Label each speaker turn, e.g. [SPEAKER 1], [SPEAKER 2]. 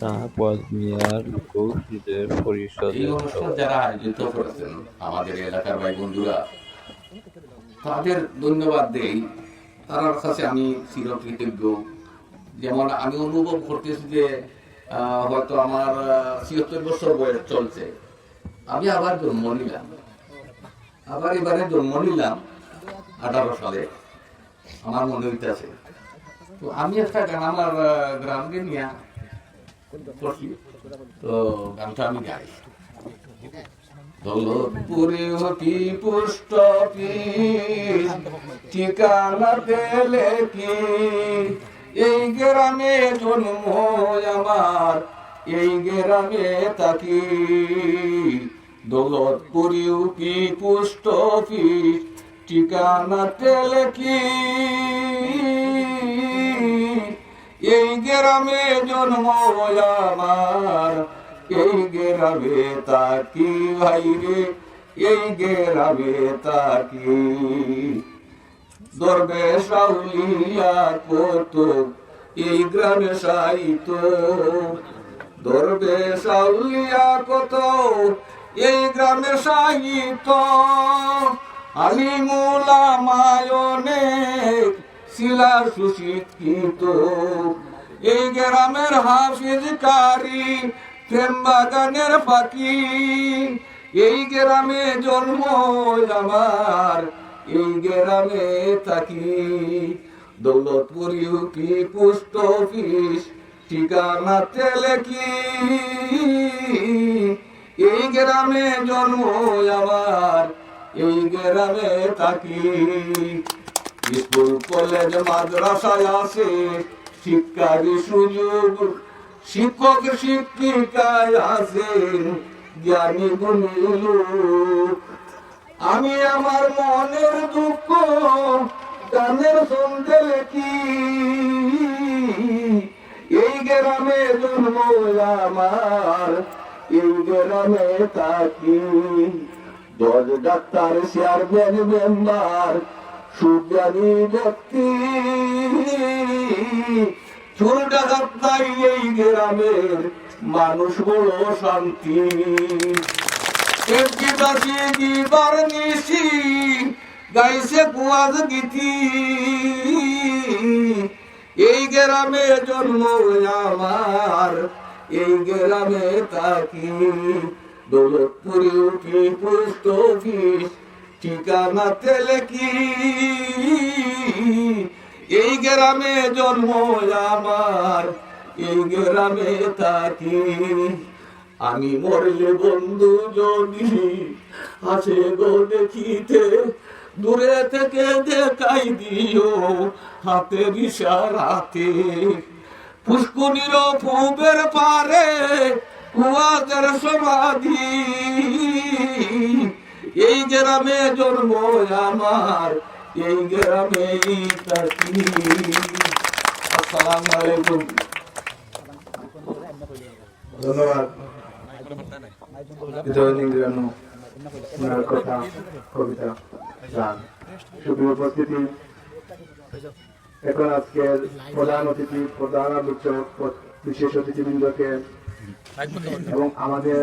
[SPEAKER 1] শাহবাজ মিয়ার লোকগীতের
[SPEAKER 2] এই
[SPEAKER 1] পরিষদের
[SPEAKER 2] যারা আয়োজিত করেছেন আমাদের এলাকার ভাই বন্ধুরা তাদের ধন্যবাদ দেই। তার কাছে আমি চিরকৃতজ্ঞ। যেমন আমি অনুভব করতেছি যে হয়তো আমার ছিয়াত্তর বছর বয়স চলছে। আমি আবার জন্ম নিলাম। আবার এবারে জন্ম নিলাম আঠারো সালে। আমার মনে হইতেছে। তো আমি একটা গান আমার গ্রামকে নিয়ে তো গানটা আমি গাই। দৌলতপুরে অতি পুষ্ট ঠিকানা পেলে কি এই গ্রামে জন্ম আমার, এই গ্রামে থাকি। দৌলতপুরি উপি পুষ্ট ঠিকানা পেলে কি এই গ্রামে জন্ম আমার। এই গ্রামে তাকি ভাই রে এই গ্রামে তাকি দরবে সাউলিয়া কত, এই গ্রামে সাইত দরবে সাউলিয়া কত, এই গ্রামে সাহিত আলিমুলা মায়নে শিলা সুশিক্ষিত এই গ্রামের হাফিজ কারি প্রেম বাগানের পাখি এই গ্রামে জন্ম আমার এই গ্রামে থাকি। দৌলতপুরি কি পোস্ট অফিস ঠিকানা তেলে কি এই গ্রামে জন্ম আমার এই গ্রামে থাকি। স্কুল কলেজ মাদ্রাসায় আছে। শিক্ষার সুযোগ, শিক্ষক শিক্ষিকায় আছেন জ্ঞানী গুণী। আমি আমার মনের দুঃখ গানের সন্ধে লেখি। এই গ্রামে জন্ম আমার, এই গ্রামে থাকি। দশ ডাক্তার চেয়ারম্যান মেম্বার সুজ্ঞানী ব্যক্তি এই গ্রামের মানুষ বড় শান্তি। একটি বাসি দিবার গাইছে কুয়াজ গীতি। এই গ্রামে জন্ম আমার, এই গ্রামে থাকি। দৌলতপুরি উঠি অফিস ঠিকানা তেলে কি? এই গ্রামে জন্ম আমার, এই গ্রামে থাকি। আমি মরলে বন্ধু যদি আসে গো দেখিতে, দূরে থেকে দেখাই দিও হাতের ইশারাতে। পুষ্কুনির ফুবের পারে কুয়াদের সমাধি। এই গ্রামে জন্ম আমার, এই গ্রামে থাকি।
[SPEAKER 3] কথা কবিতা প্রধান অতিথি, প্রধান বিশেষ অতিথিবৃন্দকে এবং আমাদের